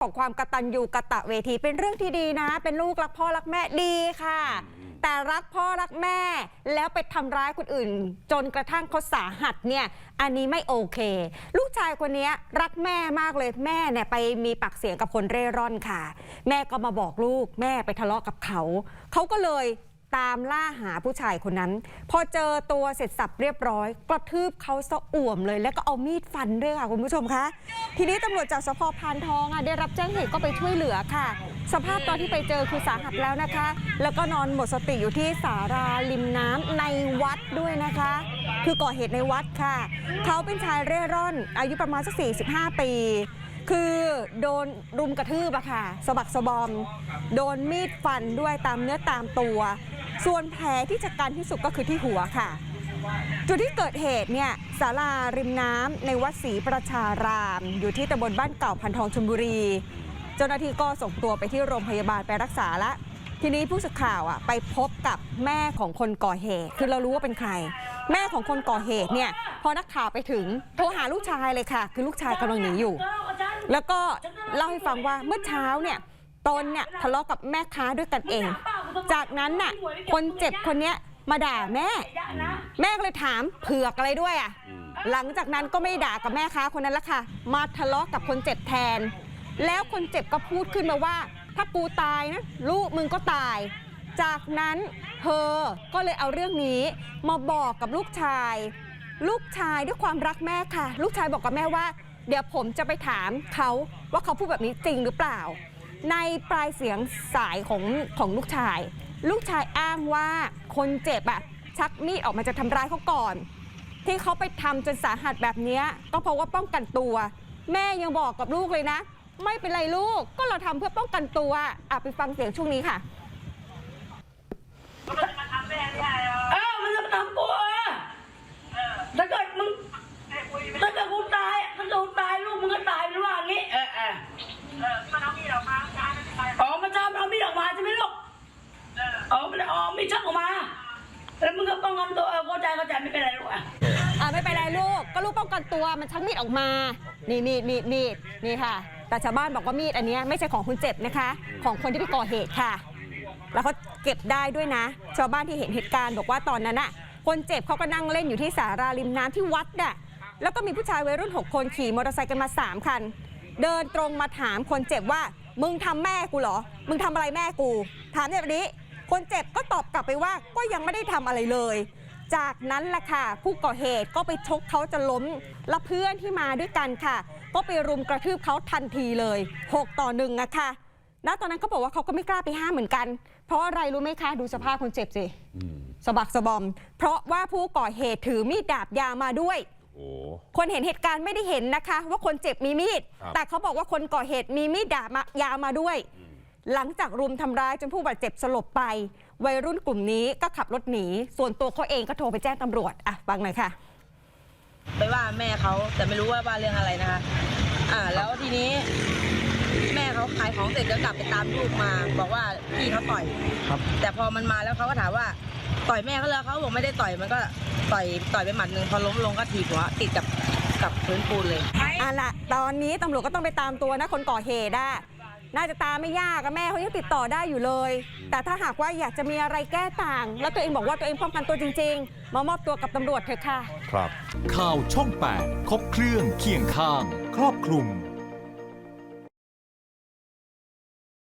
ของความกตัญญูกะตะเวทีเป็นเรื่องที่ดีนะ เป็นลูกรักพ่อรักแม่ดีค่ะ แต่รักพ่อรักแม่ แล้วไปทำร้ายคนอื่น จนกระทั่งเขาสาหัสเนี่ย อันนี้ไม่โอเค ลูกชายคนนี้รักแม่มากเลยแม่เนี่ยไปมีปากเสียงกับคนเร่ร่อนค่ะ แม่ก็มาบอกลูกแม่ไปทะเลาะกับเขา เขาก็เลย ตามล่าหาผู้ชายคนนั้น พอเจอตัวเสร็จสับเรียบร้อย กระทืบเขาสะอ่วมเลย แล้วก็เอามีดฟันด้วยค่ะคุณผู้ชมคะทีนี้ตำรวจจากสพพานทองอะได้รับแจ้งเหตุก็ไปช่วยเหลือค่ะ สภาพตอนที่ไปเจอคือสาหัสแล้วนะคะ แล้วก็นอนหมดสติอยู่ที่สาราริมน้ำในวัดด้วยนะคะ คือก่อเหตุในวัดค่ะ เขาเป็นชายเร่ร่อน อายุประมาณสัก 45 ปีคือโดนรุมกระทืบอะค่ะสะบักสะบอม โดนมีดฟันด้วยตามเนื้อตามตัว ส่วนแผลที่ชะกันที่สุดก็คือที่หัวค่ะ จุดที่เกิดเหตุเนี่ยศาลาริมน้ำในวัดศรีประชาราม อยู่ที่ตำบลบ้านเก่าพันทองชลบุรี เจ้าหน้าที่ก็ส่งตัวไปที่โรงพยาบาลไปรักษาละทีนี้ผู้สื่อข่าวอะไปพบกับแม่ของคนก่อเหตุ คือเรารู้ว่าเป็นใคร แม่ของคนก่อเหตุเนี่ยพอนักข่าวไปถึงโทรหาลูกชายเลยค่ะ คือลูกชายกำลังหนีอยู่ แล้วก็เล่าให้ฟังว่าเมื่อเช้าเนี่ยตนเนี่ยทะเลาะกับแม่ค้าด้วยกันเอง จากนั้นน่ะคนเจ็บคนเนี้ยมาด่าแม่ แม่ก็เลยถามเผือกอะไรด้วยอะ หลังจากนั้นก็ไม่ด่ากับแม่ค้าคนนั้นละค่ะ มาทะเลาะกับคนเจ็บแทน แล้วคนเจ็บก็พูดขึ้นมาว่า ถ้ากูตายนะลูกมึงก็ตาย จากนั้นเธอก็เลยเอาเรื่องนี้มาบอกกับลูกชาย ลูกชายด้วยความรักแม่ค่ะ ลูกชายบอกกับแม่ว่า เดี๋ยวผมจะไปถามเขาว่าเขาพูดแบบนี้จริงหรือเปล่า ในปลายเสียงสายของของลูกชาย ลูกชายอ้างว่าคนเจ็บอะชักมีดออกมาจะทำร้ายเขาก่อน ที่เขาไปทำจนสาหัสแบบนี้ก็เพราะว่าป้องกันตัว แม่ยังบอกกับลูกเลยนะ ไม่เป็นไรลูกก็เราทำเพื่อป้องกันตัวอะไปฟังเสียงช่วงนี้ค่ะ เออมันจะมาทำกูเออถ้าเกิดมึงถ้าเกิดกูตายถ้าเกิดกูตายลูกมึงก็ตายหรือว่างี้ เออเอออ๋อมันจะเอามีดออกมาใช่ไหมลูกอ๋อมันอ๋อมีดชักออกมา แล้วมึงก็ป้องกันตัวเออเข้าใจเข้าใจไม่เป็นไรลูกอะ อ่าไม่เป็นไรลู กก็ลูกป้องกันตัวมันชักมีดออกมา นี่มีดมีดมีดนี่ค่ะ แต่ชาวบ้านบอกว่ามีดอันนี้ไม่ใช่ของคนเจ็บนะคะ ของคนที่ไปก่อเหตุค่ะ แล้วเขาเก็บได้ด้วยนะ ชาวบ้านที่เห็นเหตุการณ์บอกว่าตอนนั้นน่ะคนเจ็บเขาก็นั่งเล่นอยู่ที่สาราริมน้ำที่วัดน่ะ แล้วก็มีผู้ชายวัยรุ่น 6 คนขี่มอเตอร์ไซค์กันมา 3 คัน เดินตรงมาถามคนเจ็บว่า มึงทำแม่กูเหรอ มึงทำอะไรแม่กู ถามแบบนี้ คนเจ็บก็ตอบกลับไปว่าก็ยังไม่ได้ทำอะไรเลย จากนั้นแหละค่ะ ผู้ก่อเหตุก็ไปชกเขาจะล้ม และเพื่อนที่มาด้วยกันค่ะ ก็ไปรุมกระทืบเขาทันทีเลย 6 ต่อหนึ่งอะค่ะณตอนนั้นเขาบอกว่าเขาก็ไม่กล้าไปห้ามเหมือนกัน เพราะอะไรรู้ไหมคะ ดูสภาพคนเจ็บสิสะบักสะบอม เพราะว่าผู้ก่อเหตุถือมีดดาบยาวมาด้วยโอ้คนเห็นเหตุการณ์ไม่ได้เห็นนะคะ ว่าคนเจ็บมีมีดครับแต่เขาบอกว่าคนก่อเหตุมีมีดดาบมายาวมาด้วย หลังจากรุมทำร้ายจนผู้บาดเจ็บสลบไป วัยรุ่นกลุ่มนี้ก็ขับรถหนี ส่วนตัวเขาเองก็โทรไปแจ้งตำรวจอะฟังหน่อยค่ะ ไปว่าแม่เขาแต่ไม่รู้ว่าว่าเรื่องอะไรนะคะ อ่า แล้วทีนี้ แม่เขาขายของเสร็จก็กลับไปตามลูกมา บอกว่าพี่เขาต่อย ครับ แต่พอมันมาแล้วเขาก็ถามว่า ต่อยแม่เขาเลยเขาบอกไม่ได้ต่อยมันก็ต่อยต่อยไปหมัดหนึ่งพอล้มลงก็ถีบหัวติดกับกับพื้นปูนเลย อะละตอนนี้ตำรวจก็ต้องไปตามตัวนะคนก่อเหตุอะ น่าจะตามไม่ยากอะแม่เขายังติดต่อได้อยู่เลย แต่ถ้าหากว่าอยากจะมีอะไรแก้ต่าง แล้วตัวเองบอกว่าตัวเองป้องกันตัวจริง ๆ มามอบตัวกับตำรวจเถอะค่ะ ครับ ข่าวช่อง 8 ครบเครื่องเคียงข้าง ครอบคลุม